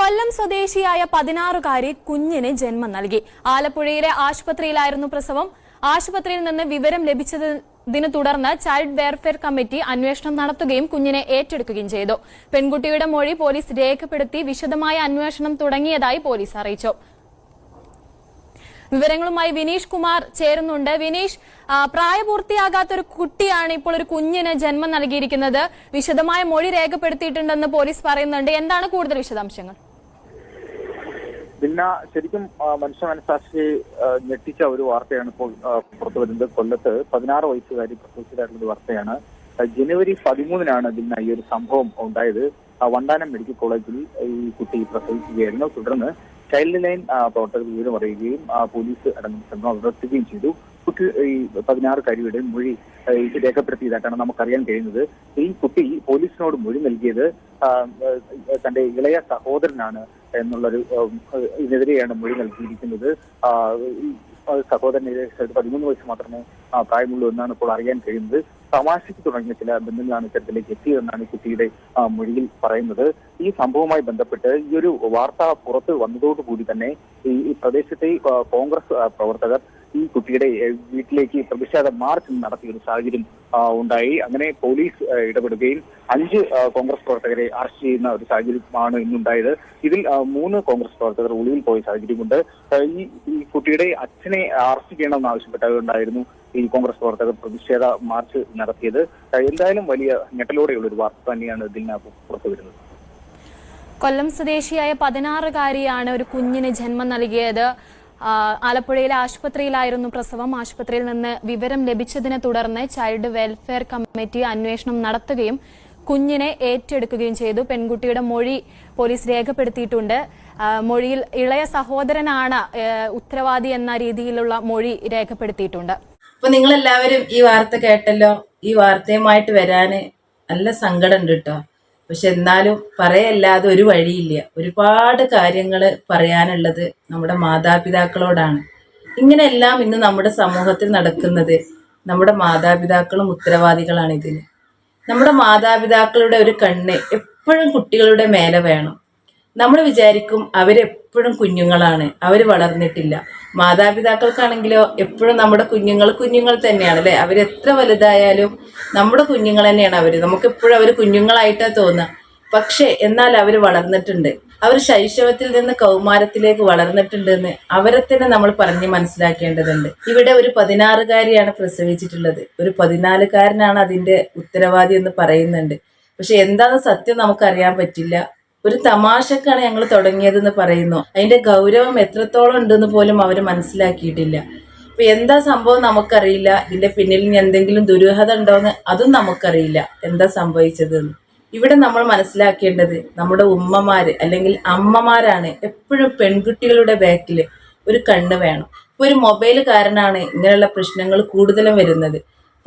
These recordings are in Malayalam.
കൊല്ലം സ്വദേശിയായ പതിനാറുകാരി കുഞ്ഞിന് ജന്മം നൽകി. ആലപ്പുഴയിലെ ആശുപത്രിയിലായിരുന്നു പ്രസവം. ആശുപത്രിയിൽ നിന്ന് വിവരം ലഭിച്ചതിനെ തുടർന്ന് ചൈൽഡ് വെയർഫെയർ കമ്മിറ്റി അന്വേഷണം നടത്തുകയും കുഞ്ഞിനെ ഏറ്റെടുക്കുകയും ചെയ്തു. പെൺകുട്ടിയുടെ മൊഴി പോലീസ് രേഖപ്പെടുത്തി വിശദമായ അന്വേഷണം തുടങ്ങിയതായി പോലീസ് അറിയിച്ചു. വിവരങ്ങളുമായി വിനീഷ് കുമാർ ചേരുന്നുണ്ട്. വിനീഷ് പ്രായപൂർത്തിയാകാത്ത ഒരു കുട്ടിയാണ് ഇപ്പോൾ ഒരു കുഞ്ഞിന് ജന്മം നൽകിയിരിക്കുന്നത്. വിശദമായ മൊഴി രേഖപ്പെടുത്തിയിട്ടുണ്ടെന്ന് പോലീസ് പറയുന്നുണ്ട്. എന്താണ് കൂടുതൽ വിശദാംശങ്ങൾ? പിന്നെ ശരിക്കും മനുഷ്യ മനസാക്ഷി ഞെട്ടിച്ച ഒരു വാർത്തയാണ് ഇപ്പോൾ പുറത്തു വരുന്നത്. കൊല്ലത്ത് പതിനാറ് വയസ്സുകാരി പ്രസവിച്ചതായിട്ടുള്ള ഒരു വാർത്തയാണ്. ജനുവരി പതിമൂന്നിനാണ് പിന്നെ ഈ ഒരു സംഭവം ഉണ്ടായത്. വണ്ടാനം മെഡിക്കൽ കോളേജിൽ ഈ കുട്ടി പ്രസവിക്കുകയായിരുന്നു. തുടർന്ന് ചൈൽഡ് ലൈൻ പ്രവർത്തകർ വിവരം അറിയുകയും പോലീസ് അടങ്ങുന്ന സംഘം അവരെത്തുകയും ചെയ്തു. കുട്ടി ഈ പതിനാറ് പതിനാറുകാരിയുടെ മൊഴി രേഖപ്പെടുത്തിയതായിട്ടാണ് നമുക്കറിയാൻ കഴിയുന്നത്. ഈ കുട്ടി പോലീസിനോട് മൊഴി നൽകിയത് തന്റെ ഇളയ സഹോദരനാണ്. എന്നുള്ളൊരു ഇതിനെതിരെയാണ് മൊഴി നൽകിയിരിക്കുന്നത്. സഹോദരനെ പതിമൂന്ന് വയസ്സ് മാത്രമേ പ്രായമുള്ളൂ എന്നാണ് ഇപ്പോൾ അറിയാൻ കഴിയുന്നത്. തമാശയ്ക്ക് തുടങ്ങിയ ചില ബന്ധങ്ങളാണ് ഇത്തരത്തിലേക്ക് എത്തിയതെന്നാണ് കുട്ടിയുടെ മൊഴിയിൽ പറയുന്നത്. ഈ സംഭവവുമായി ബന്ധപ്പെട്ട് ഈ ഒരു വാർത്ത പുറത്ത് വന്നതോടുകൂടി തന്നെ ഈ പ്രദേശത്തെ കോൺഗ്രസ് പ്രവർത്തകർ ഈ കുട്ടിയുടെ വീട്ടിലേക്ക് പ്രതിഷേധ മാർച്ച് നടത്തിയ ഒരു സാഹചര്യം ഉണ്ടായി. അങ്ങനെ പോലീസ് ഇടപെടുകയും അഞ്ച് കോൺഗ്രസ് പ്രവർത്തകരെ അറസ്റ്റ് ചെയ്യുന്ന ഒരു സാഹചര്യമാണ് ഇന്നുണ്ടായത്. ഇതിൽ മൂന്ന് കോൺഗ്രസ് പ്രവർത്തകർ ഒളിവിൽ പോയ സാഹചര്യമുണ്ട്. ഈ കുട്ടിയുടെ അച്ഛനെ അറസ്റ്റ് ചെയ്യണമെന്ന് ആവശ്യപ്പെട്ടുകൊണ്ടായിരുന്നു ഈ കോൺഗ്രസ് പ്രവർത്തകർ പ്രതിഷേധ മാർച്ച് നടത്തിയത്. എന്തായാലും വലിയ ഞെട്ടലോടെയുള്ള ഒരു വാർത്ത തന്നെയാണ് ഇതിൽ പുറത്തു വരുന്നത് കൊല്ലം സ്വദേശിയായ പതിനാറുകാരിയാണ് ഒരു കുഞ്ഞിന് ജന്മം നൽകിയത്. ആലപ്പുഴയിലെ ആശുപത്രിയിലായിരുന്നു പ്രസവം. ആശുപത്രിയിൽ നിന്ന് വിവരം ലഭിച്ചതിനെ തുടർന്ന് ചൈൽഡ് വെൽഫെയർ കമ്മിറ്റി അന്വേഷണം നടത്തുകയും കുഞ്ഞിനെ ഏറ്റെടുക്കുകയും ചെയ്തു. പെൺകുട്ടിയുടെ മൊഴി പോലീസ് രേഖപ്പെടുത്തിയിട്ടുണ്ട്. മൊഴിയിൽ ഇളയ സഹോദരനാണ് ഉത്തരവാദി എന്ന രീതിയിലുള്ള മൊഴി രേഖപ്പെടുത്തിയിട്ടുണ്ട്. അപ്പൊ നിങ്ങൾ എല്ലാവരും ഈ വാർത്ത കേട്ടല്ലോ? ഈ വാർത്തയുമായിട്ട് വരാന് നല്ല സങ്കടം കേട്ടോ പക്ഷെ എന്നാലും പറയല്ലാതെ ഒരു വഴിയില്ല. ഒരുപാട് കാര്യങ്ങൾ പറയാനുള്ളത് നമ്മുടെ മാതാപിതാക്കളോടാണ്. ഇങ്ങനെയെല്ലാം ഇന്ന് നമ്മുടെ സമൂഹത്തിൽ നടക്കുന്നത് നമ്മുടെ മാതാപിതാക്കളും ഉത്തരവാദികളാണ് ഇതിന് നമ്മുടെ മാതാപിതാക്കളുടെ ഒരു കണ്ണ് എപ്പോഴും കുട്ടികളുടെ മേലെ വേണം. നമ്മൾ വിചാരിക്കും അവരെപ്പോഴും കുഞ്ഞുങ്ങളാണ്. അവർ വളർന്നിട്ടില്ല. മാതാപിതാക്കൾക്കാണെങ്കിലോ എപ്പോഴും നമ്മുടെ കുഞ്ഞുങ്ങൾ കുഞ്ഞുങ്ങൾ തന്നെയാണ് അല്ലേ എത്ര വലുതായാലും നമ്മുടെ കുഞ്ഞുങ്ങൾ തന്നെയാണ് അവർ നമുക്കെപ്പോഴും അവർ കുഞ്ഞുങ്ങളായിട്ടാണ് തോന്നുക പക്ഷേ എന്നാൽ അവർ വളർന്നിട്ടുണ്ട്. അവർ ശൈശവത്തിൽ നിന്ന് കൗമാരത്തിലേക്ക് വളർന്നിട്ടുണ്ടെന്ന് അവരെ തന്നെ നമ്മൾ പറഞ്ഞ് മനസ്സിലാക്കേണ്ടതുണ്ട്. ഇവിടെ ഒരു പതിനാറുകാരിയാണ് പ്രസവിച്ചിട്ടുള്ളത്. ഒരു പതിനാലുകാരനാണ് അതിന്റെ ഉത്തരവാദി എന്ന് പറയുന്നുണ്ട്. പക്ഷെ എന്താണെന്ന് സത്യം നമുക്കറിയാൻ പറ്റില്ല. ഒരു തമാശക്കാണ് ഞങ്ങൾ തുടങ്ങിയതെന്ന് പറയുന്നു. അതിന്റെ ഗൗരവം എത്രത്തോളം ഉണ്ടെന്ന് പോലും അവർ മനസ്സിലാക്കിയിട്ടില്ല. അപ്പൊ എന്താ സംഭവം നമുക്കറിയില്ല. ഇതിന്റെ പിന്നിൽ എന്തെങ്കിലും ദുരൂഹത ഉണ്ടോന്ന് അതും നമുക്കറിയില്ല. എന്താ സംഭവിച്ചതെന്ന്. ഇവിടെ നമ്മൾ മനസ്സിലാക്കേണ്ടത് നമ്മുടെ ഉമ്മമാര് അല്ലെങ്കിൽ അമ്മമാരാണ് എപ്പോഴും പെൺകുട്ടികളുടെ ബാക്കിൽ ഒരു കണ്ണ് വേണം. ഇപ്പൊ ഒരു മൊബൈൽ കാരനാണ് ഇങ്ങനെയുള്ള പ്രശ്നങ്ങൾ കൂടുതലും വരുന്നത്.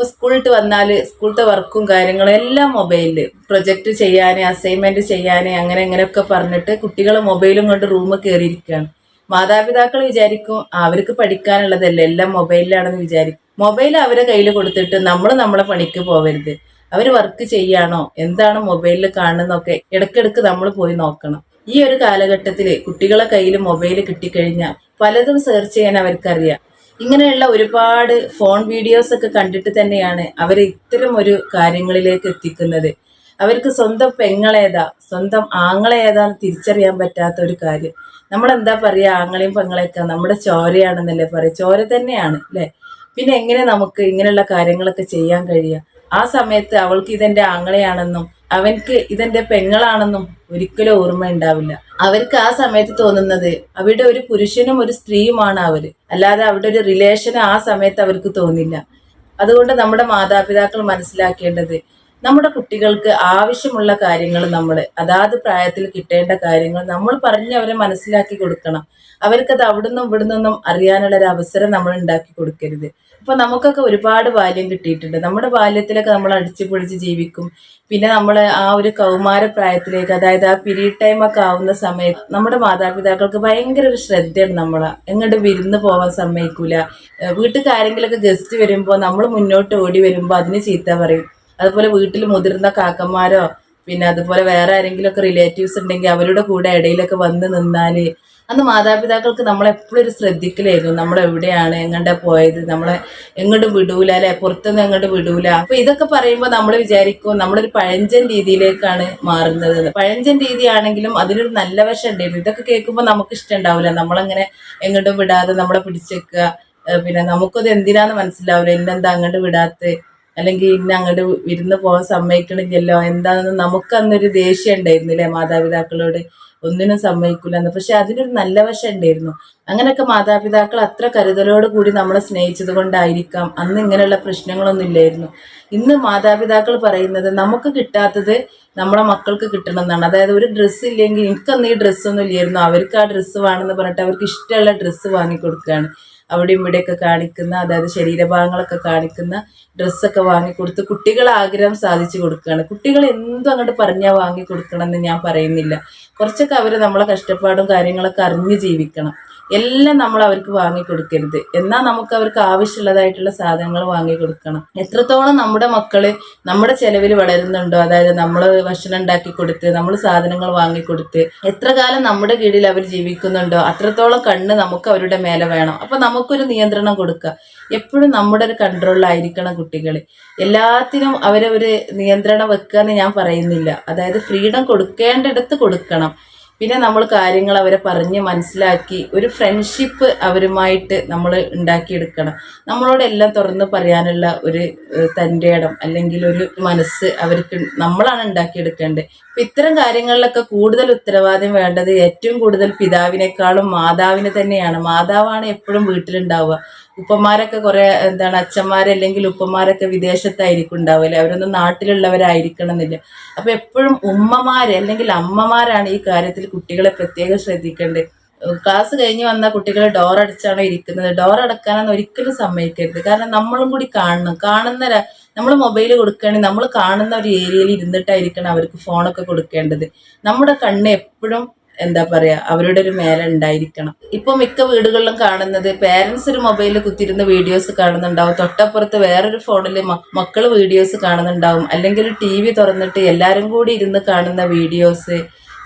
ഇപ്പൊ സ്കൂളിട്ട് വന്നാൽ സ്കൂളത്തെ വർക്കും കാര്യങ്ങളും എല്ലാം മൊബൈലിൽ പ്രൊജക്റ്റ് ചെയ്യാൻ അസൈൻമെന്റ് ചെയ്യാൻ അങ്ങനെ അങ്ങനെയൊക്കെ പറഞ്ഞിട്ട് കുട്ടികൾ മൊബൈലും കൊണ്ട് റൂമിൽ കയറിയിരിക്കുകയാണ് മാതാപിതാക്കൾ വിചാരിക്കും "ആ, അവർക്ക് പഠിക്കാനുള്ളതല്ലേ എല്ലാം മൊബൈലിലാണെന്ന് വിചാരിക്കും മൊബൈൽ അവരെ കയ്യിൽ കൊടുത്തിട്ട് നമ്മൾ നമ്മളെ പണിക്ക് പോവരുത്. അവർ വർക്ക് ചെയ്യാണോ? എന്താണ് മൊബൈലിൽ കാണുന്നതൊക്കെ ഇടയ്ക്കിടയ്ക്ക് നമ്മൾ പോയി നോക്കണം. ഈ ഒരു കാലഘട്ടത്തിൽ കുട്ടികളെ കയ്യിൽ മൊബൈൽ കിട്ടിക്കഴിഞ്ഞാൽ പലതും സെർച്ച് ചെയ്യാൻ അവർക്കറിയാം. ഇങ്ങനെയുള്ള ഒരുപാട് ഫോൺ വീഡിയോസ് ഒക്കെ കണ്ടിട്ട് തന്നെയാണ് അവർ ഇത്തരം ഒരു കാര്യങ്ങളിലേക്ക് എത്തിക്കുന്നത്. അവർക്ക് സ്വന്തം പെങ്ങളേതാ സ്വന്തം ആങ്ങളേതാന്ന് തിരിച്ചറിയാൻ പറ്റാത്ത ഒരു കാര്യം. നമ്മളെന്താ പറയുക ആങ്ങളെയും പെങ്ങളെയൊക്കെ നമ്മുടെ ചോരയാണെന്നല്ലേ പറയുക ചോര തന്നെയാണ് അല്ലേ? പിന്നെ എങ്ങനെ നമുക്ക് ഇങ്ങനെയുള്ള കാര്യങ്ങളൊക്കെ ചെയ്യാൻ കഴിയുക ആ സമയത്ത് അവൾക്ക് ഇതെന്റെ ആങ്ങളെയാണെന്നും അവൻക്ക് ഇതെന്റെ പെങ്ങളാണെന്നും ഒരിക്കലും ഓർമ്മ ഉണ്ടാവില്ല. അവർക്ക് ആ സമയത്ത് തോന്നുന്നത് അവിടെ ഒരു പുരുഷനും ഒരു സ്ത്രീയുമാണ് അവർ. അല്ലാതെ അവിടെ ഒരു റിലേഷൻ ആ സമയത്ത് അവർക്ക് തോന്നില്ല. അതുകൊണ്ട് നമ്മുടെ മാതാപിതാക്കൾ മനസ്സിലാക്കേണ്ടത് നമ്മുടെ കുട്ടികൾക്ക് ആവശ്യമുള്ള കാര്യങ്ങൾ നമ്മൾ അതാത് പ്രായത്തിൽ കിട്ടേണ്ട കാര്യങ്ങൾ നമ്മൾ പറഞ്ഞ് അവരെ മനസ്സിലാക്കി കൊടുക്കണം. അവർക്കത് അവിടുന്നും ഇവിടുന്നൊന്നും അറിയാനുള്ള ഒരു അവസരം നമ്മൾ ഉണ്ടാക്കി കൊടുക്കരുത്. ഇപ്പൊ നമുക്കൊക്കെ ഒരുപാട് ബാല്യം കിട്ടിയിട്ടുണ്ട്. നമ്മുടെ ബാല്യത്തിലൊക്കെ നമ്മൾ അടിച്ചു പൊളിച്ച് ജീവിക്കും. പിന്നെ നമ്മൾ ആ ഒരു കൗമാര പ്രായത്തിലേക്ക് അതായത് ആ പീരീഡ് ടൈം ഒക്കെ ആവുന്ന സമയത്ത് നമ്മുടെ മാതാപിതാക്കൾക്ക് ഭയങ്കര ഒരു ശ്രദ്ധയാണ് നമ്മളെ. എങ്ങോട്ട് വിരുന്ന് പോവാൻ സമ്മതിക്കൂല. വീട്ടിൽ ആരെങ്കിലുമൊക്കെ ഗസ്റ്റ് വരുമ്പോൾ നമ്മൾ മുന്നോട്ട് ഓടി വരുമ്പോൾ അതിന് ചീത്ത പറയും. അതുപോലെ വീട്ടിൽ മുതിർന്ന കാക്കന്മാരോ പിന്നെ അതുപോലെ വേറെ ആരെങ്കിലുമൊക്കെ റിലേറ്റീവ്സ് ഉണ്ടെങ്കിൽ അവരുടെ കൂടെ ഇടയിലൊക്കെ വന്ന് നിന്നാൽ അന്ന് മാതാപിതാക്കൾക്ക് നമ്മളെപ്പോഴും ഒരു ശ്രദ്ധിക്കലായിരുന്നു. നമ്മൾ എവിടെയാണ്? എങ്ങോട്ടാ പോയത്? നമ്മളെ എങ്ങോട്ടും വിടൂല അല്ലെ? പുറത്തുനിന്ന് എങ്ങോട്ട് വിടൂല. അപ്പൊ ഇതൊക്കെ പറയുമ്പോൾ നമ്മൾ വിചാരിക്കും നമ്മളൊരു പഴഞ്ചൻ രീതിയിലേക്കാണ് മാറുന്നത്. പഴഞ്ചൻ രീതിയാണെങ്കിലും അതിനൊരു നല്ല വശം ഉണ്ടായിരുന്നു. ഇതൊക്കെ കേൾക്കുമ്പോൾ നമുക്ക് ഇഷ്ടം ഉണ്ടാവില്ല. നമ്മളങ്ങനെ എങ്ങോട്ടും വിടാതെ നമ്മളെ പിടിച്ചേക്കുക പിന്നെ നമുക്കത് എന്തിനാന്ന് മനസ്സിലാവില്ല. എന്നെന്താ അങ്ങോട്ട് വിടാത്ത? അല്ലെങ്കിൽ ഇന്ന അങ്ങോട്ട് വിരുന്ന് പോകാൻ സമ്മതിക്കണില്ലല്ലോ. എന്താണെന്ന് നമുക്കന്നൊരു ദേഷ്യം ഉണ്ടായിരുന്നില്ലേ മാതാപിതാക്കളോട്? ഒന്നിനും സമ്മതിക്കില്ല എന്ന് പക്ഷെ അതിനൊരു നല്ല വശം ഉണ്ടായിരുന്നു. അങ്ങനെയൊക്കെ മാതാപിതാക്കൾ അത്ര കരുതലോട് കൂടി നമ്മളെ സ്നേഹിച്ചത് കൊണ്ടായിരിക്കാം. അന്ന് ഇങ്ങനെയുള്ള പ്രശ്നങ്ങളൊന്നും ഇല്ലായിരുന്നു. ഇന്ന് മാതാപിതാക്കൾ പറയുന്നത് നമുക്ക് കിട്ടാത്തത് നമ്മളെ മക്കൾക്ക് കിട്ടണം എന്നാണ് അതായത് ഒരു ഡ്രസ്സ് ഇല്ലെങ്കിൽ എനിക്കന്ന് ഈ ഡ്രസ്സൊന്നും ഇല്ലായിരുന്നു. അവർക്ക് ആ ഡ്രസ്സ് വേണമെന്ന് പറഞ്ഞിട്ട് അവർക്ക് ഇഷ്ടമുള്ള ഡ്രസ്സ് വാങ്ങിക്കൊടുക്കുകയാണ്. അവിടെയും ഇവിടെയൊക്കെ കാണിക്കുന്ന അതായത് ശരീരഭാഗങ്ങളൊക്കെ കാണിക്കുന്ന ഡ്രസ്സൊക്കെ വാങ്ങിക്കൊടുത്ത് കുട്ടികൾ ആഗ്രഹം സാധിച്ചു കൊടുക്കുകയാണ്. കുട്ടികൾ എന്തും അങ്ങോട്ട് പറഞ്ഞാൽ വാങ്ങിക്കൊടുക്കണം എന്ന് ഞാൻ പറയുന്നില്ല. കുറച്ചൊക്കെ അവർ നമ്മളെ കഷ്ടപ്പാടും കാര്യങ്ങളൊക്കെ അറിഞ്ഞ് ജീവിക്കണം. എല്ലാം നമ്മൾ അവർക്ക് വാങ്ങിക്കൊടുക്കരുത്. എന്നാൽ നമുക്ക് അവർക്ക് ആവശ്യമുള്ളതായിട്ടുള്ള സാധനങ്ങൾ വാങ്ങിക്കൊടുക്കണം. എത്രത്തോളം നമ്മുടെ മക്കൾ നമ്മുടെ ചെലവിൽ വളരുന്നുണ്ടോ അതായത് നമ്മൾ ഭക്ഷണം ഉണ്ടാക്കി കൊടുത്ത് നമ്മൾ സാധനങ്ങൾ വാങ്ങിക്കൊടുത്ത് എത്ര കാലം നമ്മുടെ കീഴിൽ അവർ ജീവിക്കുന്നുണ്ടോ അത്രത്തോളം കണ്ണ് നമുക്ക് അവരുടെ മേലെ വേണം. അപ്പൊ നമുക്കൊരു നിയന്ത്രണം കൊടുക്കുക എപ്പോഴും നമ്മുടെ ഒരു കൺട്രോളിലായിരിക്കണം കുട്ടികൾ എല്ലാത്തിനും അവരെ ഒരു നിയന്ത്രണം വെക്കുക എന്ന് ഞാൻ പറയുന്നില്ല. അതായത് ഫ്രീഡം കൊടുക്കേണ്ടിടത്ത് കൊടുക്കണം. പിന്നെ നമ്മൾ കാര്യങ്ങൾ അവരെ പറഞ്ഞ് മനസ്സിലാക്കി ഒരു ഫ്രണ്ട്ഷിപ്പ് അവരുമായിട്ട് നമ്മൾ ഉണ്ടാക്കിയെടുക്കണം. നമ്മളോട് എല്ലാം തുറന്ന് പറയാനുള്ള ഒരു തന്റെ ഇടം അല്ലെങ്കിൽ ഒരു മനസ്സ് അവർക്ക് നമ്മളാണ് ഉണ്ടാക്കിയെടുക്കേണ്ടത്. അപ്പം ഇത്തരം കാര്യങ്ങളിലൊക്കെ കൂടുതൽ ഉത്തരവാദിയം വേണ്ടത് ഏറ്റവും കൂടുതൽ പിതാവിനേക്കാളും മാതാവിനെ തന്നെയാണ്. മാതാവാണ് എപ്പോഴും വീട്ടിലുണ്ടാവുക. ഉപ്പന്മാരൊക്കെ കുറെ എന്താണ് അച്ഛന്മാരല്ലെങ്കിൽ ഉപ്പമാരൊക്കെ വിദേശത്തായിരിക്കും ഉണ്ടാവില്ലേ അവരൊന്നും നാട്ടിലുള്ളവരായിരിക്കണം എന്നില്ല അപ്പൊ എപ്പോഴും ഉമ്മമാര് അല്ലെങ്കിൽ അമ്മമാരാണ് ഈ കാര്യത്തിൽ കുട്ടികളെ പ്രത്യേകം ശ്രദ്ധിക്കേണ്ടത്. ക്ലാസ് കഴിഞ്ഞ് വന്ന കുട്ടികൾ ഡോർ അടച്ചാണ് ഇരിക്കുന്നത്? ഡോർ അടക്കാനൊന്നും ഒരിക്കലും സമ്മതിക്കരുത്. കാരണം നമ്മളും കൂടി കാണണം. കാണുന്ന നമ്മൾ മൊബൈൽ കൊടുക്കുകയാണെങ്കിൽ നമ്മൾ കാണുന്ന ഒരു ഏരിയയിൽ ഇരുന്നിട്ടായിരിക്കണം അവർക്ക് ഫോണൊക്കെ കൊടുക്കേണ്ടത്. നമ്മുടെ കണ്ണ് എപ്പോഴും എന്താ പറയാ അവരുടെ ഒരു മേല ഉണ്ടായിരിക്കണം. ഇപ്പൊ മിക്ക വീടുകളിലും കാണുന്നത് പേരൻസ് ഒരു മൊബൈലിൽ കുത്തിരുന്ന വീഡിയോസ് കാണുന്നുണ്ടാവും. തൊട്ടപ്പുറത്ത് വേറൊരു ഫോണിൽ മക്കൾ വീഡിയോസ് കാണുന്നുണ്ടാവും. അല്ലെങ്കിൽ ടി വി തുറന്നിട്ട് എല്ലാവരും കൂടി ഇരുന്ന് കാണുന്ന വീഡിയോസ്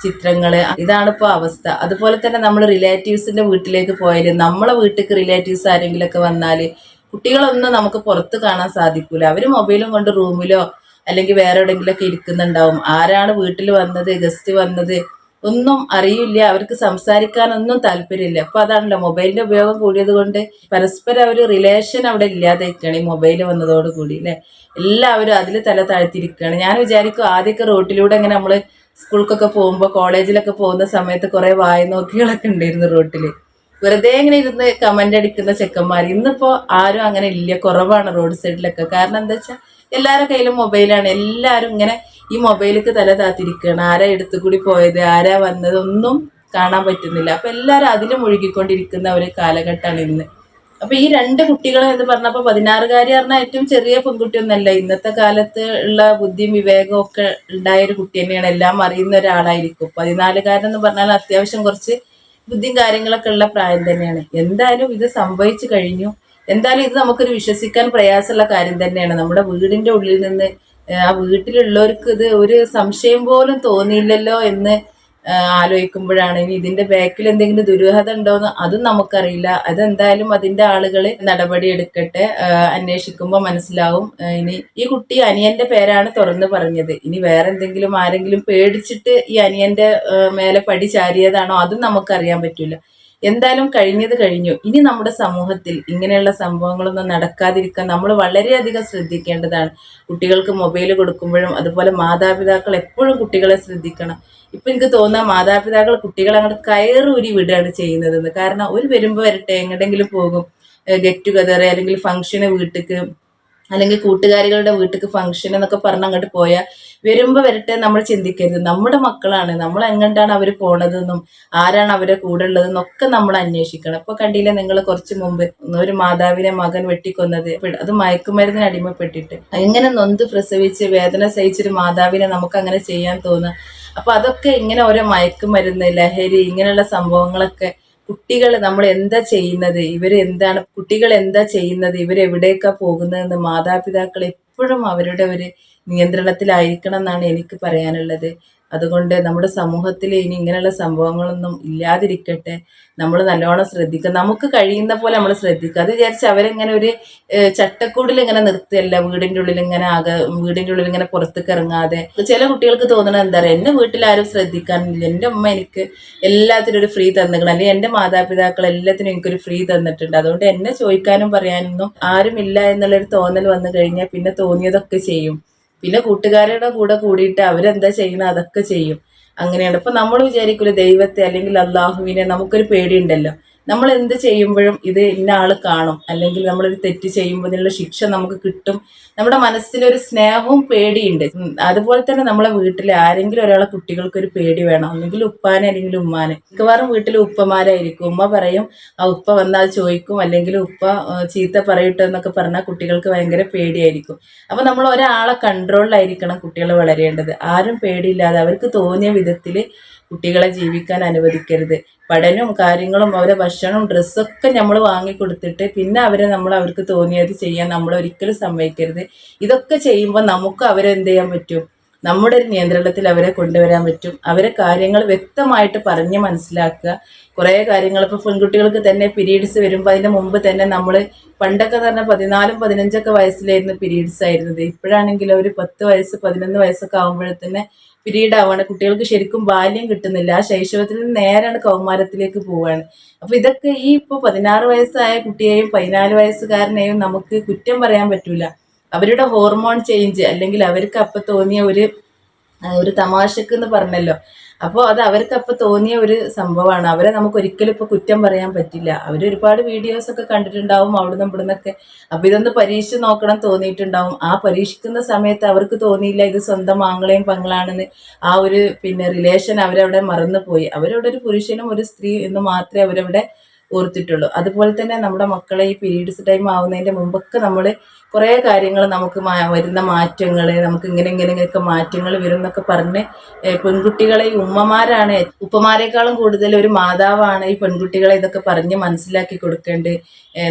ചിത്രങ്ങൾ ഇതാണ് ഇപ്പോൾ അവസ്ഥ. അതുപോലെ തന്നെ നമ്മൾ റിലേറ്റീവ്സിന്റെ വീട്ടിലേക്ക് പോയാൽ നമ്മളെ വീട്ടിലേക്ക് റിലേറ്റീവ്സ് ആരെങ്കിലുമൊക്കെ വന്നാൽ കുട്ടികളൊന്നും നമുക്ക് പുറത്ത് കാണാൻ സാധിക്കൂല. അവർ മൊബൈലും കൊണ്ട് റൂമിലോ അല്ലെങ്കിൽ വേറെ എവിടെയെങ്കിലുമൊക്കെ ഇരിക്കുന്നുണ്ടാവും. ആരാണ് വീട്ടിൽ വന്നത് ഗസ്റ്റ് വന്നത് ഒന്നും അറിയില്ല അവർക്ക് സംസാരിക്കാനൊന്നും താല്പര്യമില്ല. അപ്പൊ അതാണല്ലോ മൊബൈലിന്റെ ഉപയോഗം കൂടിയത് കൊണ്ട് പരസ്പരം ഒരു റിലേഷൻ അവിടെ ഇല്ലാതെയൊക്കെയാണ് ഈ മൊബൈൽ വന്നതോട് കൂടി അല്ലെ? എല്ലാവരും അതിൽ തല താഴ്ത്തിയിരിക്കുകയാണ്. ഞാൻ വിചാരിക്കും ആദ്യമൊക്കെ റോട്ടിലൂടെ ഇങ്ങനെ നമ്മൾ സ്കൂൾക്കൊക്കെ പോകുമ്പോൾ കോളേജിലൊക്കെ പോകുന്ന സമയത്ത് കുറെ വായ നോക്കികളൊക്കെ ഉണ്ടായിരുന്നു റോട്ടിൽ. വെറുതെ ഇങ്ങനെ ഇരുന്ന് കമന്റ് അടിക്കുന്ന ചെക്കന്മാർ. ഇന്നിപ്പോ ആരും അങ്ങനെ ഇല്ല കുറവാണ് റോഡ് സൈഡിലൊക്കെ കാരണം എന്താ വെച്ചാൽ എല്ലാവരുടെ കയ്യിലും മൊബൈലാണ് എല്ലാവരും ഇങ്ങനെ ഈ മൊബൈലിലേക്ക് തല താത്തിരിക്കുകയാണ് ആരാ എടുത്തു കൂടി പോയത്? ആരാ വന്നത്? ഒന്നും കാണാൻ പറ്റുന്നില്ല. അപ്പൊ എല്ലാവരും അതിൽ മുഴുകിക്കൊണ്ടിരിക്കുന്ന ഒരു കാലഘട്ടമാണ് ഇന്ന്. അപ്പൊ ഈ രണ്ട് കുട്ടികൾ എന്ന് പറഞ്ഞപ്പോ പതിനാറുകാരി പറഞ്ഞ ഏറ്റവും ചെറിയ പെൺകുട്ടിയൊന്നല്ല. ഇന്നത്തെ കാലത്ത് ഉള്ള ബുദ്ധിയും വിവേകവും ഒക്കെ ഉണ്ടായ ഒരു കുട്ടി തന്നെയാണ്. എല്ലാം അറിയുന്ന ഒരാളായിരിക്കും. പതിനാലുകാരൻ എന്ന് പറഞ്ഞാൽ അത്യാവശ്യം കുറച്ച് ബുദ്ധിയും കാര്യങ്ങളൊക്കെ ഉള്ള പ്രായം തന്നെയാണ്. എന്തായാലും ഇത് സംഭവിച്ചു കഴിഞ്ഞു. എന്തായാലും ഇത് നമുക്കൊരു വിശ്വസിക്കാൻ പ്രയാസമുള്ള കാര്യം തന്നെയാണ്. നമ്മുടെ വീടിന്റെ ഉള്ളിൽ നിന്ന് ആ വീട്ടിലുള്ളവർക്ക് ഇത് ഒരു സംശയം പോലും തോന്നിയില്ലല്ലോ എന്ന് ആലോചിക്കുമ്പോഴാണ്. ഇനി ഇതിന്റെ ബാക്കിൽ എന്തെങ്കിലും ദുരൂഹത ഉണ്ടോന്ന് അതും നമുക്കറിയില്ല. അതെന്തായാലും അതിന്റെ ആളുകൾ നടപടി എടുക്കട്ടെ അന്വേഷിക്കുമ്പോൾ മനസ്സിലാവും. ഇനി ഈ കുട്ടി അനിയന്റെ പേരാണ് തുറന്നു പറഞ്ഞത്. ഇനി വേറെ എന്തെങ്കിലും ആരെങ്കിലും പേടിച്ചിട്ട് ഈ അനിയന്റെ മേലെ പടി ചാരിയതാണോ അതും നമുക്കറിയാൻ പറ്റൂല. എന്തായാലും കഴിഞ്ഞത് കഴിഞ്ഞു. ഇനി നമ്മുടെ സമൂഹത്തിൽ ഇങ്ങനെയുള്ള സംഭവങ്ങളൊന്നും നടക്കാതിരിക്കാൻ നമ്മൾ വളരെയധികം ശ്രദ്ധിക്കേണ്ടതാണ്. കുട്ടികൾക്ക് മൊബൈൽ കൊടുക്കുമ്പോഴും അതുപോലെ മാതാപിതാക്കൾ എപ്പോഴും കുട്ടികളെ ശ്രദ്ധിക്കണം. ഇപ്പൊ എനിക്ക് തോന്നുന്ന മാതാപിതാക്കൾ കുട്ടികളെ അങ്ങോട്ട് കയറൂരി വിടുകയാണ് ചെയ്യുന്നതെന്ന്. കാരണം ഒരു വരുമ്പോ വരട്ടെ എങ്ങോട്ടെങ്കിലും പോകും. ഗെറ്റ് ടുഗദർ അല്ലെങ്കിൽ ഫംഗ്ഷന് വീട്ടിക്ക് അല്ലെങ്കിൽ കൂട്ടുകാരികളുടെ വീട്ടിലേക്ക് ഫംഗ്ഷൻ എന്നൊക്കെ പറഞ്ഞ് അങ്ങോട്ട് പോയാൽ വരുമ്പോൾ വരട്ടെ നമ്മൾ ചിന്തിക്കരുത്. നമ്മുടെ മക്കളാണ്. നമ്മൾ എങ്ങോട്ടാണ് അവർ പോണതെന്നും ആരാണ് അവരെ കൂടെ ഉള്ളതെന്നും ഒക്കെ നമ്മൾ അന്വേഷിക്കണം. ഇപ്പൊ കണ്ടില്ലേ നിങ്ങൾ കുറച്ച് മുമ്പ് ഒരു മാതാവിനെ മകൻ വെട്ടിക്കൊന്നത്. അത് മയക്കുമരുന്നിന് അടിമപ്പെട്ടിട്ട്. എങ്ങനെ നൊന്ത് പ്രസവിച്ച് വേദന സഹിച്ചൊരു മാതാവിനെ നമുക്ക് അങ്ങനെ ചെയ്യാൻ തോന്നുക അപ്പൊ അതൊക്കെ ഇങ്ങനെ ഓരോ മയക്കുമരുന്ന് ലഹരി ഇങ്ങനെയുള്ള സംഭവങ്ങളൊക്കെ കുട്ടികൾ നമ്മൾ എന്താ ചെയ്യുന്നത്? ഇവർ എന്താണ്? കുട്ടികൾ എന്താ ചെയ്യുന്നത്? ഇവർ എവിടേക്കാ പോകുന്നതെന്ന് മാതാപിതാക്കൾ എപ്പോഴും അവരുടെ ഒരു നിയന്ത്രണത്തിലായിരിക്കണം എന്നാണ് എനിക്ക് പറയാനുള്ളത്. അതുകൊണ്ട് നമ്മുടെ സമൂഹത്തിൽ ഇനി ഇങ്ങനെയുള്ള സംഭവങ്ങളൊന്നും ഇല്ലാതിരിക്കട്ടെ. നമ്മൾ നല്ലോണം ശ്രദ്ധിക്കുക നമുക്ക് കഴിയുന്ന പോലെ നമ്മൾ ശ്രദ്ധിക്കുക അത് വിചാരിച്ച് അവരിങ്ങനെ ഒരു ചട്ടക്കൂടിൽ ഇങ്ങനെ നിർത്തിയല്ല വീടിന്റെ ഉള്ളിൽ ഇങ്ങനെ ആകെ വീടിന്റെ ഉള്ളിൽ ഇങ്ങനെ പുറത്തേക്ക് ഇറങ്ങാതെ. ചില കുട്ടികൾക്ക് തോന്നണത് എന്താ പറയുക എന്റെ വീട്ടിൽ ആരും ശ്രദ്ധിക്കാനില്ല. എന്റെ അമ്മ എനിക്ക് എല്ലാത്തിനും ഒരു ഫ്രീ തന്നിക്കണം. അല്ലെങ്കിൽ എന്റെ മാതാപിതാക്കൾ എല്ലാത്തിനും എനിക്കൊരു ഫ്രീ തന്നിട്ടുണ്ട്. അതുകൊണ്ട് എന്നെ ചോദിക്കാനും പറയാനൊന്നും ആരുമില്ല എന്നുള്ളൊരു തോന്നൽ വന്നു കഴിഞ്ഞാൽ പിന്നെ തോന്നിയതൊക്കെ ചെയ്യും. പിന്നെ കൂട്ടുകാരുടെ കൂടെ കൂടിയിട്ട് അവരെന്താ ചെയ്യുന്നത് അതൊക്കെ ചെയ്യും. അങ്ങനെയാണ്. ഇപ്പൊ നമ്മൾ വിചാരിക്കില്ല ദൈവത്തെ അല്ലെങ്കിൽ അള്ളാഹുവിനെ നമുക്കൊരു പേടിയുണ്ടല്ലോ. നമ്മൾ എന്ത് ചെയ്യുമ്പോഴും ഇത് ഇന്ന ആൾ കാണും. അല്ലെങ്കിൽ നമ്മൾ നമ്മളൊരു തെറ്റ് ചെയ്യുമ്പോൾ ഇതിനുള്ള ശിക്ഷ നമുക്ക് കിട്ടും. നമ്മുടെ മനസ്സിലൊരു സ്നേഹവും പേടിയുണ്ട്. അതുപോലെ തന്നെ നമ്മളെ വീട്ടിൽ ആരെങ്കിലും ഒരാളെ കുട്ടികൾക്ക് ഒരു പേടി വേണം. ഒന്നെങ്കിൽ ഉപ്പാനെ അല്ലെങ്കിൽ ഉമ്മാനെ. മിക്കവാറും വീട്ടിൽ ഉപ്പമാരായിരിക്കും. ഉമ്മ പറയും ആ ഉപ്പ വന്നാൽ ചോദിക്കും. അല്ലെങ്കിൽ ഉപ്പ ചീത്ത പറയട്ടെ എന്നൊക്കെ പറഞ്ഞാൽ കുട്ടികൾക്ക് ഭയങ്കര പേടിയായിരിക്കും. അപ്പൊ നമ്മൾ ഒരാളെ കൺട്രോളിലായിരിക്കണം കുട്ടികൾ വളരേണ്ടത്. ആരും പേടിയില്ലാതെ അവർക്ക് തോന്നിയ വിധത്തിൽ കുട്ടികളെ ജീവിക്കാൻ അനുവദിക്കരുത്. പഠനവും കാര്യങ്ങളും അവരെ ഭക്ഷണവും ഡ്രസ്സൊക്കെ നമ്മൾ വാങ്ങിക്കൊടുത്തിട്ട് പിന്നെ അവരെ നമ്മൾ അവർക്ക് തോന്നിയത് ചെയ്യാൻ നമ്മൾ ഒരിക്കലും സമ്മതിക്കരുത്. ഇതൊക്കെ ചെയ്യുമ്പോൾ നമുക്ക് അവരെ എന്ത് ചെയ്യാൻ പറ്റും? നമ്മുടെ ഒരു നിയന്ത്രണത്തിൽ അവരെ കൊണ്ടുവരാൻ പറ്റും. അവരെ കാര്യങ്ങൾ വ്യക്തമായിട്ട് പറഞ്ഞ് മനസ്സിലാക്കുക. കുറേ കാര്യങ്ങൾ ഇപ്പോൾ പെൺകുട്ടികൾക്ക് തന്നെ പീരീഡ്സ് വരുമ്പോൾ അതിന്റെ മുമ്പ് തന്നെ നമ്മൾ പണ്ടൊക്കെ തന്നെ പതിനാലും പതിനഞ്ചൊക്കെ വയസ്സിലായിരുന്നു പീരീഡ്സ് ആയിരുന്നത്. ഇപ്പോഴാണെങ്കിൽ ഒരു പത്ത് വയസ്സ് പതിനൊന്ന് വയസ്സൊക്കെ ആകുമ്പോഴത്തന്നെ പിരീഡ് ആവാണ് കുട്ടികൾക്ക് ശരിക്കും ബാല്യം കിട്ടുന്നില്ല. ആ ശൈശവത്തിൽ നിന്ന് നേരാണ് കൗമാരത്തിലേക്ക് പോവുകയാണ് അപ്പൊ ഇതൊക്കെ ഈ ഇപ്പോൾ പതിനാറ് വയസ്സായ കുട്ടിയെയും പതിനാല് വയസ്സുകാരനെയും നമുക്ക് കുറ്റം പറയാൻ പറ്റൂല. അവരുടെ ഹോർമോൺ ചേഞ്ച് അല്ലെങ്കിൽ അവർക്ക് അപ്പൊ തോന്നിയ ഒരു ഒരു തമാശക്ക് എന്ന് പറഞ്ഞല്ലോ. അപ്പോൾ അത് അവർക്ക് അപ്പോൾ തോന്നിയ ഒരു സംഭവമാണ്. അവരെ നമുക്ക് ഒരിക്കലും ഇപ്പോൾ കുറ്റം പറയാൻ പറ്റില്ല. അവർ ഒരുപാട് വീഡിയോസ് ഒക്കെ കണ്ടിട്ടുണ്ടാവും അവിടുന്ന് ഇവിടുന്നൊക്കെ. അപ്പോൾ ഇതൊന്ന് പരീക്ഷിച്ച് നോക്കണം തോന്നിയിട്ടുണ്ടാവും. ആ പരീക്ഷിക്കുന്ന സമയത്ത് അവർക്ക് തോന്നിയില്ല ഇത് സ്വന്തം ആങ്ങളെയും പങ്ങളാണെന്ന്. ആ ഒരു പിന്നെ റിലേഷൻ അവരവിടെ മറന്നുപോയി. അവരവിടെ ഒരു പുരുഷനും ഒരു സ്ത്രീ എന്ന് മാത്രമേ അവരവിടെ ഓർത്തിട്ടുള്ളൂ. അതുപോലെ തന്നെ നമ്മുടെ മക്കളെ ഈ പീരീഡ്സ് ടൈം ആവുന്നതിന്റെ മുമ്പൊക്കെ നമ്മൾ കുറേ കാര്യങ്ങൾ നമുക്ക് വരുന്ന മാറ്റങ്ങൾ നമുക്ക് ഇങ്ങനെ ഇങ്ങനെ ഇങ്ങനെയൊക്കെ മാറ്റങ്ങൾ വരും എന്നൊക്കെ പറഞ്ഞ് പെൺകുട്ടികളെ ഉമ്മമാരാണ് ഉപ്പമാരെക്കാളും കൂടുതൽ ഒരു മാതാവാണ് ഈ പെൺകുട്ടികളെ ഇതൊക്കെ പറഞ്ഞ് മനസ്സിലാക്കി കൊടുക്കേണ്ടത്.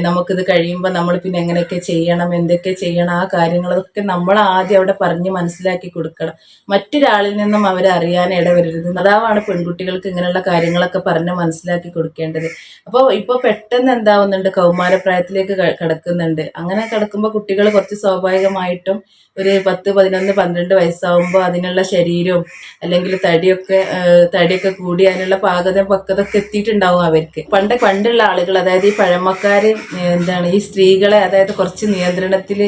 നമുക്കിത് കഴിയുമ്പോൾ നമ്മൾ പിന്നെ എങ്ങനെയൊക്കെ ചെയ്യണം എന്തൊക്കെ ചെയ്യണം ആ കാര്യങ്ങളൊക്കെ നമ്മൾ ആദ്യം അവിടെ പറഞ്ഞ് മനസ്സിലാക്കി കൊടുക്കണം. മറ്റൊരാളിൽ നിന്നും അവരെ അറിയാൻ ഇടവരരുത് മാതാവാണ് പെൺകുട്ടികൾക്ക് ഇങ്ങനെയുള്ള കാര്യങ്ങളൊക്കെ പറഞ്ഞ് മനസ്സിലാക്കി കൊടുക്കേണ്ടത്. അപ്പോൾ ഇപ്പോൾ പെട്ടെന്ന് എന്താവുന്നുണ്ട്? കൗമാരപ്രായത്തിലേക്ക് കിടക്കുന്നുണ്ട്. അങ്ങനെ കിടക്കുമ്പോൾ കുട്ടികൾ കുറച്ച് സ്വാഭാവികമായിട്ടും ഒരു പത്ത് പതിനൊന്ന് പന്ത്രണ്ട് വയസ്സാവുമ്പോൾ അതിനുള്ള ശരീരവും അല്ലെങ്കിൽ തടിയൊക്കെ തടിയൊക്കെ കൂടി അതിനുള്ള പാകത പക്വതൊക്കെ എത്തിയിട്ടുണ്ടാവും അവർക്ക്. പണ്ട് പണ്ടുള്ള ആളുകൾ അതായത് ഈ പഴമക്കാർ എന്താണ് ഈ സ്ത്രീകളെ അതായത് കുറച്ച് നിയന്ത്രണത്തിൽ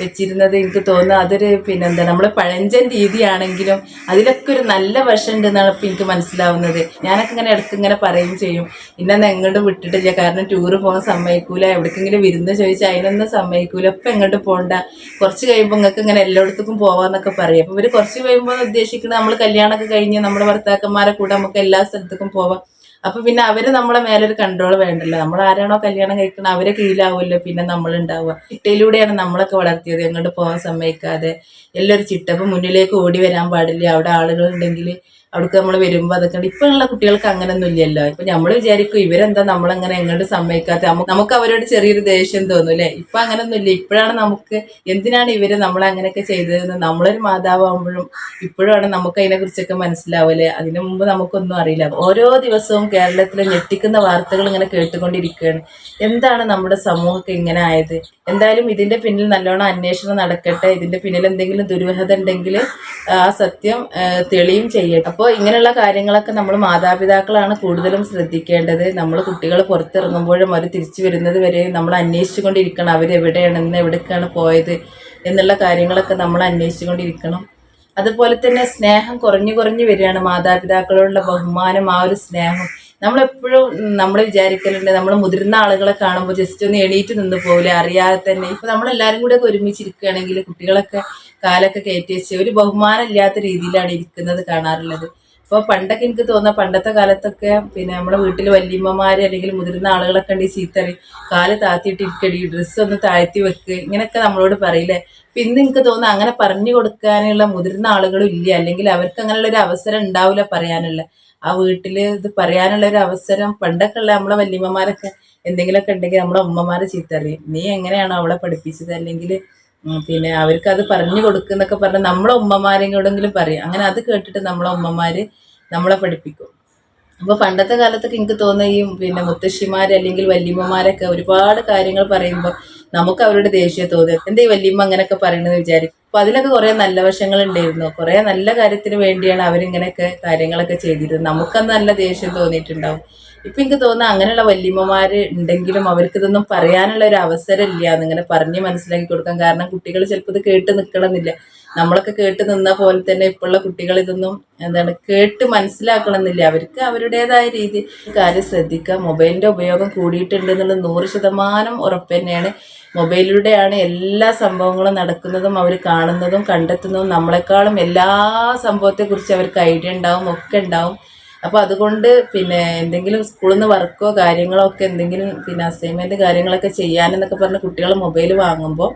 വെച്ചിരുന്നത് എനിക്ക് തോന്നുന്നു. അതൊരു പിന്നെന്താ നമ്മളെ പഴഞ്ചൻ രീതിയാണെങ്കിലും അതിലൊക്കെ ഒരു നല്ല വശം ഉണ്ടെന്നാണ് ഇപ്പം എനിക്ക് മനസ്സിലാവുന്നത്. ഞാനൊക്കെ ഇങ്ങനെ ഇടയ്ക്ക് ഇങ്ങനെ പറയും ചെയ്യും. ഇന്നെന്ന് എങ്ങോട്ടും വിട്ടിട്ടില്ല. കാരണം ടൂറ് പോകാൻ സമ്മതിക്കൂല. എവിടേക്കെങ്കിലും വിരുന്ന് ചോദിച്ചാൽ അതിനൊന്നും സമ്മതിക്കൂല. ഇപ്പം എങ്ങോട്ട് പോകണ്ട കുറച്ച് കഴിയുമ്പോൾ നിങ്ങൾക്ക് ഇങ്ങനെ എല്ലായിടത്തേക്കും പോവാന്നൊക്കെ പറയും. അപ്പൊ ഇവർ കുറച്ച് കഴിയുമ്പോൾ ഉദ്ദേശിക്കുന്നത് നമ്മൾ കല്യാണമൊക്കെ കഴിഞ്ഞ് നമ്മുടെ ഭർത്താക്കന്മാരെ കൂടെ നമുക്ക് എല്ലാ സ്ഥലത്തേക്കും പോവാം. അപ്പൊ പിന്നെ അവർ നമ്മളെ മേലൊരു കൺട്രോൾ വേണ്ടല്ലോ. നമ്മൾ ആരാണോ കല്യാണം കഴിക്കണം അവരെ കീഴിലാവുമല്ലോ പിന്നെ നമ്മൾ ഉണ്ടാവുക ചിട്ടയിലൂടെയാണ് നമ്മളൊക്കെ വളർത്തിയത്. എങ്ങോട്ട് പോകാൻ സമ്മതിക്കാതെ. എല്ലാവരും ചിട്ട. അപ്പൊ മുന്നിലേക്ക് ഓടി വരാൻ പാടില്ല. അവിടെ ആളുകൾ ഉണ്ടെങ്കിൽ അവിടേക്ക് നമ്മൾ വരുമ്പോൾ അതൊക്കെ ഉണ്ട്. ഉള്ള കുട്ടികൾക്ക് അങ്ങനൊന്നും ഇല്ലല്ലോ. ഇപ്പൊ നമ്മൾ വിചാരിക്കും ഇവരെന്താ നമ്മളങ്ങനെ എങ്ങോട്ട് സമ്മതിക്കാത്ത നമുക്ക് അവരോട് ചെറിയൊരു ദേഷ്യം തോന്നും അല്ലെ? ഇപ്പൊ അങ്ങനൊന്നും ഇല്ല. ഇപ്പോഴാണ് നമുക്ക് എന്തിനാണ് ഇവർ നമ്മളെ അങ്ങനെയൊക്കെ ചെയ്തതെന്ന് നമ്മളൊരു മാതാവാകുമ്പോഴും ഇപ്പോഴാണ് നമുക്ക് അതിനെ കുറിച്ചൊക്കെ മനസ്സിലാവല്ലേ അതിനു മുമ്പ് നമുക്കൊന്നും അറിയില്ല. ഓരോ ദിവസവും കേരളത്തിലെ ഞെട്ടിക്കുന്ന വാർത്തകൾ ഇങ്ങനെ കേട്ടുകൊണ്ടിരിക്കുകയാണ്. എന്താണ് നമ്മുടെ സമൂഹമൊക്കെ ഇങ്ങനെ ആയത്? എന്തായാലും ഇതിന്റെ പിന്നിൽ നല്ലോണം അന്വേഷണം നടക്കട്ടെ. ഇതിന്റെ പിന്നിൽ എന്തെങ്കിലും ദുരൂഹത ഉണ്ടെങ്കിൽ ആ സത്യം തെളിയും ചെയ്യട്ടെ. അപ്പോൾ ഇങ്ങനെയുള്ള കാര്യങ്ങളൊക്കെ നമ്മൾ മാതാപിതാക്കളാണ് കൂടുതലും ശ്രദ്ധിക്കേണ്ടത്. നമ്മൾ കുട്ടികൾ പുറത്തിറങ്ങുമ്പോഴും അവർ തിരിച്ചു വരുന്നത് വരെ നമ്മൾ അന്വേഷിച്ചുകൊണ്ടിരിക്കണം. അവരെവിടെയാണെന്ന് എവിടേക്കാണ് പോയത് എന്നുള്ള കാര്യങ്ങളൊക്കെ നമ്മൾ അന്വേഷിച്ചുകൊണ്ടിരിക്കണം. അതുപോലെ തന്നെ സ്നേഹം കുറഞ്ഞു കുറഞ്ഞു വരികയാണ് മാതാപിതാക്കളോടുള്ള ബഹുമാനം ആ ഒരു സ്നേഹം. നമ്മളെപ്പോഴും നമ്മൾ വിചാരിക്കലുണ്ട് നമ്മൾ മുതിർന്ന ആളുകളെ കാണുമ്പോൾ ജസ്റ്റ് ഒന്ന് എണീറ്റ് നിന്ന് പോലെ അറിയാതെ തന്നെ. ഇപ്പൊ നമ്മളെല്ലാരും കൂടെ ഒക്കെ ഒരുമിച്ചിരിക്കുകയാണെങ്കിൽ കുട്ടികളൊക്കെ കാലൊക്കെ കയറ്റി വെച്ച് ഒരു ബഹുമാനം ഇല്ലാത്ത രീതിയിലാണ് ഇരിക്കുന്നത് കാണാറുള്ളത്. ഇപ്പോൾ പണ്ടൊക്കെ എനിക്ക് തോന്നുന്ന പണ്ടത്തെ കാലത്തൊക്കെ പിന്നെ നമ്മുടെ വീട്ടിൽ വല്യമ്മമാര് അല്ലെങ്കിൽ മുതിർന്ന ആളുകളൊക്കെ ഉണ്ട് ചീത്തറി കാൽ താത്തിയിട്ട് ഇരിക്കടി ഡ്രസ്സ് ഒന്ന് താഴ്ത്തി വെക്ക് ഇങ്ങനെയൊക്കെ നമ്മളോട് പറയില്ലേ? അപ്പൊ ഇന്ന് എനിക്ക് തോന്നുന്നു അങ്ങനെ പറഞ്ഞു കൊടുക്കാനുള്ള മുതിർന്ന ആളുകളും ഇല്ല. അല്ലെങ്കിൽ അവർക്ക് അങ്ങനെയുള്ള ഒരു അവസരം ഉണ്ടാവില്ല പറയാനുള്ള. ആ വീട്ടിൽ ഇത് പറയാനുള്ള ഒരു അവസരം പണ്ടൊക്കെ ഉള്ള നമ്മളെ വല്യമ്മമാരൊക്കെ എന്തെങ്കിലുമൊക്കെ ഉണ്ടെങ്കിൽ നമ്മളെ ഉമ്മമാരെ ചീത്തറിയും നീ എങ്ങനെയാണോ അവളെ പഠിപ്പിച്ചത്? അല്ലെങ്കിൽ പിന്നെ അവർക്ക് അത് പറഞ്ഞു കൊടുക്കുന്നൊക്കെ പറഞ്ഞ നമ്മളെ ഉമ്മമാരെങ്കിലും പറയും. അങ്ങനെ അത് കേട്ടിട്ട് നമ്മളെ ഉമ്മമാര് നമ്മളെ പഠിപ്പിക്കും. അപ്പോൾ പണ്ടത്തെ കാലത്തൊക്കെ എനിക്ക് തോന്നുന്ന ഈ പിന്നെ മുത്തശ്ശിമാർ അല്ലെങ്കിൽ വല്യമ്മമാരൊക്കെ ഒരുപാട് കാര്യങ്ങൾ പറയുമ്പോൾ നമുക്ക് അവരുടെ ദേഷ്യം തോന്നും. എന്താ ഈ വല്യമ്മ അങ്ങനെയൊക്കെ പറയണമെന്ന് വിചാരിക്കും. അപ്പോൾ അതിലൊക്കെ കുറേ നല്ല വശങ്ങൾ ഉണ്ടായിരുന്നു കുറേ നല്ല കാര്യത്തിന് വേണ്ടിയാണ് അവരിങ്ങനെയൊക്കെ കാര്യങ്ങളൊക്കെ ചെയ്തിരുന്നത്. നമുക്കന്ന് നല്ല ദേഷ്യം തോന്നിയിട്ടുണ്ടാവും. ഇപ്പൊ എനിക്ക് തോന്നുന്നു അങ്ങനെയുള്ള വല്യമ്മമാര് ഉണ്ടെങ്കിലും അവർക്ക് ഇതൊന്നും പറയാനുള്ള ഒരു അവസരം ഇല്ല എന്നിങ്ങനെ പറഞ്ഞ് മനസ്സിലാക്കി കൊടുക്കാൻ കാരണം കുട്ടികൾ ചിലപ്പോൾ ഇത് കേട്ട് നിൽക്കണമെന്നില്ല നമ്മളൊക്കെ കേട്ട് നിന്ന പോലെ തന്നെ ഇപ്പോഴുള്ള കുട്ടികൾ ഇതൊന്നും എന്താണ് കേട്ട് മനസ്സിലാക്കണമെന്നില്ല. അവർക്ക് അവരുടേതായ രീതി കാര്യം ശ്രദ്ധിക്കുക. മൊബൈലിന്റെ ഉപയോഗം കൂടിയിട്ടുണ്ട് എന്നുള്ളത് നൂറ് ശതമാനം ഉറപ്പ് തന്നെയാണ്. മൊബൈലിലൂടെയാണ് എല്ലാ സംഭവങ്ങളും നടക്കുന്നതും അവർ കാണുന്നതും കണ്ടെത്തുന്നതും. നമ്മളെക്കാളും എല്ലാ സംഭവത്തെക്കുറിച്ച് അവർക്ക് ഐഡിയ ഉണ്ടാവും ഒക്കെ ഉണ്ടാവും. അപ്പോൾ അതുകൊണ്ട് പിന്നെ എന്തെങ്കിലും സ്കൂളിൽ നിന്ന് വർക്കോ കാര്യങ്ങളോ ഒക്കെ എന്തെങ്കിലും പിന്നെ അസൈൻമെന്റ് കാര്യങ്ങളൊക്കെ ചെയ്യാനെന്നൊക്കെ പറഞ്ഞ് കുട്ടികൾ മൊബൈൽ വാങ്ങുമ്പോൾ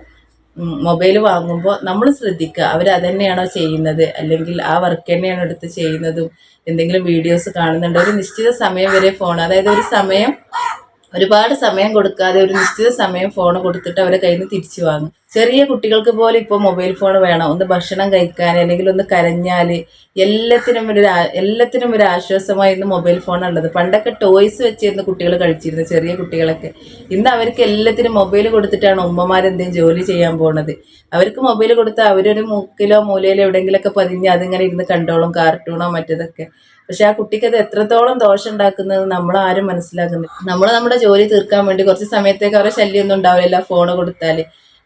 മൊബൈൽ വാങ്ങുമ്പോൾ നമ്മൾ ശ്രദ്ധിക്കുക. അവർ അതന്നെയാണോ ചെയ്യുന്നത്? അല്ലെങ്കിൽ ആ വർക്ക് തന്നെയാണോ എടുത്ത് ചെയ്യുന്നതും? എന്തെങ്കിലും വീഡിയോസ് കാണുന്നുണ്ടോ. ഒരു നിശ്ചിത സമയം വരെ ഫോൺ അതായത് ഒരു സമയം ഒരുപാട് സമയം കൊടുക്കാതെ ഒരു നിശ്ചിത സമയം ഫോൺ കൊടുത്തിട്ട് അവരെ കയ്യിൽ നിന്ന് തിരിച്ചു വാങ്ങും. ചെറിയ കുട്ടികൾക്ക് പോലും ഇപ്പോൾ മൊബൈൽ ഫോൺ വേണം. ഒന്ന് ഭക്ഷണം കഴിക്കാൻ അല്ലെങ്കിൽ ഒന്ന് കരഞ്ഞാൽ എല്ലാത്തിനും ഒരു എല്ലാത്തിനും ഒരു ആശ്വാസമായി ഇന്ന് മൊബൈൽ ഫോൺ ഉള്ളത്. പണ്ടൊക്കെ ടോയ്സ് വെച്ചിരുന്ന കുട്ടികൾ കഴിച്ചിരുന്നു ചെറിയ കുട്ടികളൊക്കെ. ഇന്ന് അവർക്ക് എല്ലാത്തിനും മൊബൈൽ കൊടുത്തിട്ടാണ് ഉമ്മമാരെന്തെങ്കിലും ജോലി ചെയ്യാൻ പോണത്. അവർക്ക് മൊബൈൽ കൊടുത്താൽ അവരൊരു മൂക്കിലോ മൂലയിലോ എവിടെയെങ്കിലുമൊക്കെ പതിഞ്ഞ് അതിങ്ങനെ ഇരുന്ന് കണ്ടോളും കാർട്ടൂണോ മറ്റേതൊക്കെ. പക്ഷെ ആ കുട്ടിക്ക് അത് എത്രത്തോളം ദോഷം ഉണ്ടാക്കുന്നത് നമ്മൾ ആരും മനസ്സിലാക്കുന്നില്ല. നമ്മൾ നമ്മുടെ ജോലി തീർക്കാൻ വേണ്ടി കുറച്ച് സമയത്തേക്ക് അവരെ ശല്യമൊന്നും ഉണ്ടാവില്ല ഫോൺ കൊടുത്താൽ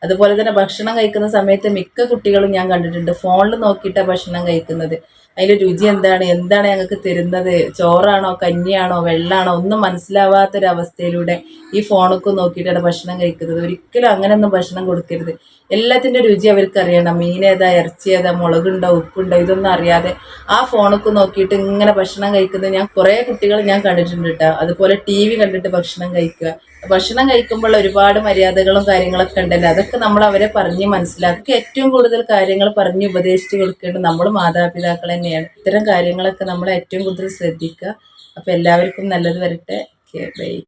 അതുപോലെ തന്നെ ഭക്ഷണം കഴിക്കുന്ന സമയത്ത് മിക്ക കുട്ടികളും ഞാൻ കണ്ടിട്ടുണ്ട് ഫോണിൽ നോക്കിയിട്ടാണ് ഭക്ഷണം കഴിക്കുന്നത്. അതിൽ രുചി എന്താണ്? എന്താണ് ഞങ്ങൾക്ക് തരുന്നത്? ചോറാണോ കഞ്ഞിയാണോ വെള്ളമാണോ ഒന്നും മനസ്സിലാവാത്തൊരവസ്ഥയിലൂടെ ഈ ഫോണൊക്കെ നോക്കിയിട്ടാണ് ഭക്ഷണം കഴിക്കുന്നത്. ഒരിക്കലും അങ്ങനെയൊന്നും ഭക്ഷണം കൊടുക്കരുത്. എല്ലാത്തിന്റെ രുചി അവർക്ക് അറിയണം മീൻ ഏതാ ഇറച്ചി ഏതാ മുളകുണ്ടോ ഉപ്പുണ്ടോ ഇതൊന്നും അറിയാതെ ആ ഫോണൊക്കെ നോക്കിയിട്ട് ഇങ്ങനെ ഭക്ഷണം കഴിക്കുന്നത് ഞാൻ കുറേ കുട്ടികൾ ഞാൻ കണ്ടിട്ടുണ്ട് കേട്ടോ. അതുപോലെ ടി വി കണ്ടിട്ട് ഭക്ഷണം കഴിക്കുക. ഭക്ഷണം കഴിക്കുമ്പോൾ ഒരുപാട് മര്യാദകളും കാര്യങ്ങളൊക്കെ ഉണ്ടല്ലോ. അതൊക്കെ നമ്മൾ അവരെ പറഞ്ഞ് മനസ്സിലാക്കി. ഏറ്റവും കൂടുതൽ കാര്യങ്ങൾ പറഞ്ഞ് ഉപദേശിച്ച് കൊടുക്കേണ്ടത് നമ്മൾ മാതാപിതാക്കൾ തന്നെയാണ്. ഇത്തരം കാര്യങ്ങളൊക്കെ നമ്മൾ ഏറ്റവും കൂടുതൽ ശ്രദ്ധിക്കുക. അപ്പോൾ എല്ലാവർക്കും നല്ലത് വരട്ടെ. Okay bye.